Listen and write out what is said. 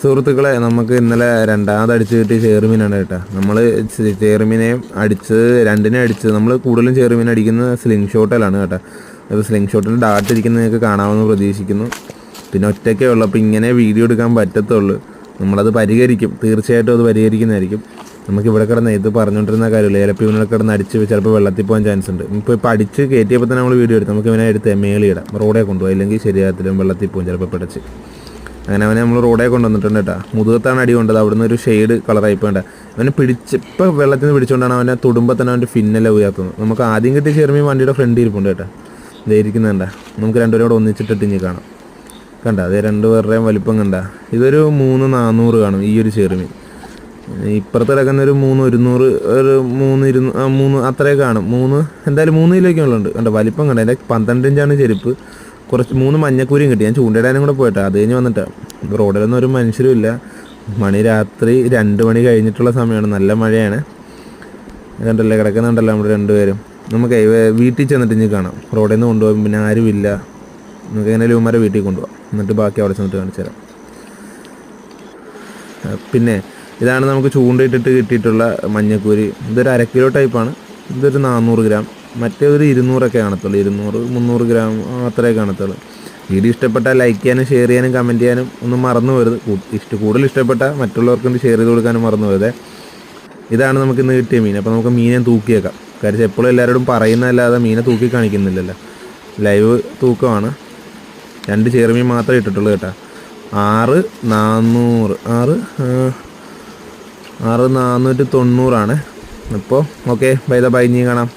സുഹൃത്തുക്കളെ നമുക്ക് ഇന്നലെ രണ്ടാമത് അടിച്ച് കിട്ടിയ ചേറുമീനാണ് കേട്ടോ. നമ്മൾ ചേറുമീനെ അടിച്ച് രണ്ടിനെ അടിച്ച് നമ്മൾ കൂടുതലും ചേറുമീൻ അടിക്കുന്ന സ്ലിംഗ് ഷോട്ടിലാണ് കേട്ടോ. അത് സ്ലിംഗ് ഷോട്ടിൽ ഡാട്ട് ഇരിക്കുന്നത് നിങ്ങൾക്ക് കാണാമെന്ന് പ്രതീക്ഷിക്കുന്നു. പിന്നെ ഒറ്റയ്ക്കേ ഉള്ളൂ. അപ്പോൾ ഇങ്ങനെ വീഡിയോ എടുക്കാൻ പറ്റത്തുള്ളൂ. നമ്മളത് പരിഹരിക്കും. തീർച്ചയായിട്ടും അത് പരിഹരിക്കുന്നതായിരിക്കും. നമുക്ക് ഇവിടെ കിടന്ന് ഇത് പറഞ്ഞുകൊണ്ടിരുന്ന കാര്യമില്ല? ഏലപ്പി ഇവനെ കിടന്ന് അടിച്ച് ചിലപ്പോൾ വെള്ളത്തിൽ പോകാൻ ചാൻസ് ഉണ്ട്. ഇപ്പോൾ ഇപ്പോൾ അടിച്ച് കയറ്റിയപ്പോൾ തന്നെ നമ്മൾ വീഡിയോ എടുത്ത്. നമുക്ക് ഇവനെ എടുത്ത് മേളിയിടാം റോഡേ കൊണ്ടുപോകും. അല്ലെങ്കിൽ ശരിയാകത്തിലും വെള്ളത്തിൽ പോകും ചിലപ്പോൾ പിടച്ച്. അങ്ങനെ അവനെ നമ്മൾ റോഡേ കൊണ്ടുവന്നിട്ടുണ്ട് കേട്ടോ. മുതുകത്താണ് അടി കൊണ്ടത്. അവിടുന്ന് ഒരു ഷെയ്ഡ് കളറായി പോകേണ്ട അവനെ പിടിച്ച് ഇപ്പം വെള്ളത്തിൽ നിന്ന് പിടിച്ചുകൊണ്ടാണ് അവനെ തൊടുമ്പോൾ തന്നെ അവന്റെ ഫിന്നല ഉയർത്തുന്നത്. നമുക്ക് ആദ്യം കിട്ടിയ ചെറുമീൻ വണ്ടിയുടെ ഫ്രണ്ട് ഇരിപ്പുണ്ട് കേട്ടോ. ഇതേ നമുക്ക് രണ്ടുപേരും കൂടെ ഒന്നിച്ചിട്ടിട്ട് ഇനി കാണാം. കണ്ട അതേ രണ്ട് പേരുടെയും വലിപ്പം കണ്ട. ഇതൊരു മൂന്ന് നാനൂറ് കാണും ഈ ഒരു ചെറുമീൻ ഇപ്പുറത്ത് കിടക്കുന്ന ഒരു മൂന്ന് ഒരുന്നൂറ് ഒരു മൂന്ന് ഇരുന്നൂ മൂന്ന് അത്രയൊക്കെ കാണും. മൂന്ന് എന്തായാലും മൂന്ന് കിലോയ്ക്കുള്ളുണ്ട് കണ്ട വലിപ്പം കണ്ട. അതിന്റെ പന്ത്രണ്ട് ഇഞ്ചാണ് ചെരുപ്പ്. കുറച്ച് മൂന്ന് മഞ്ഞക്കൂരിയും കിട്ടി. ഞാൻ ചൂണ്ടയിടാനും കൂടെ പോയിട്ടാ. അത് കഴിഞ്ഞ് വന്നിട്ട്. റോഡിലൊന്നും ഒരു മനുഷ്യരും ഇല്ല. മണി രാത്രി രണ്ട് മണി കഴിഞ്ഞിട്ടുള്ള സമയമാണ്. നല്ല മഴയാണ്. കണ്ടല്ലേ? കിടക്കുന്നുണ്ടല്ലോ നമ്മുടെ രണ്ടുപേരും. നമുക്ക് വീട്ടിൽ ചെന്നിട്ട് ഇനി കാണാം. റോഡിൽ നിന്ന് കൊണ്ടുപോകും പിന്നെ ആരുമില്ല. നമുക്ക് എങ്ങനെ ലൂമാരെ വീട്ടിൽ കൊണ്ടുപോകാം എന്നിട്ട് ബാക്കി അവിടെ ചെന്നിട്ട് കാണിച്ചു തരാം. പിന്നെ ഇതാണ് നമുക്ക് ചൂണ്ടയിട്ടിട്ട് കിട്ടിയിട്ടുള്ള മഞ്ഞക്കൂരി. ഇതൊരു അര കിലോ ടൈപ്പാണ് ഇതൊരു നാനൂറ് ഗ്രാം. മറ്റേതൊരു ഇരുന്നൂറൊക്കെ കാണത്തുള്ളൂ. ഇരുന്നൂറ് മുന്നൂറ് ഗ്രാം അത്രേ കാണത്തുള്ളൂ. വീഡിയോ ഇഷ്ടപ്പെട്ടാൽ ലൈക്ക് ചെയ്യാനും ഷെയർ ചെയ്യാനും കമന്റ് ചെയ്യാനും ഒന്നും മറന്നു വരുത് ഇഷ്ട കൂടുതൽ ഇഷ്ടപ്പെട്ടാൽ മറ്റുള്ളവർക്കും ഷെയർ ചെയ്ത് കൊടുക്കാനും മറന്നു വരുതേ ഇതാണ് നമുക്ക് ഇന്ന് കിട്ടിയ മീൻ. അപ്പോൾ നമുക്ക് മീനെ തൂക്കിയേക്കാം. കാര്യം എപ്പോഴും എല്ലാവരോടും പറയുന്നതല്ലാതെ മീനെ തൂക്കി കാണിക്കുന്നില്ലല്ലോ. ലൈവ് തൂക്കമാണ്. രണ്ട് ചെറുമീൻ മാത്രമേ ഇട്ടിട്ടുള്ളൂ കേട്ടോ. ആറ് നാന്നൂറ് ആറ് ആറ് നാന്നൂറ്റി തൊണ്ണൂറാണ്. അപ്പോൾ ഓക്കെ ബൈ ബൈ നീ കാണാം.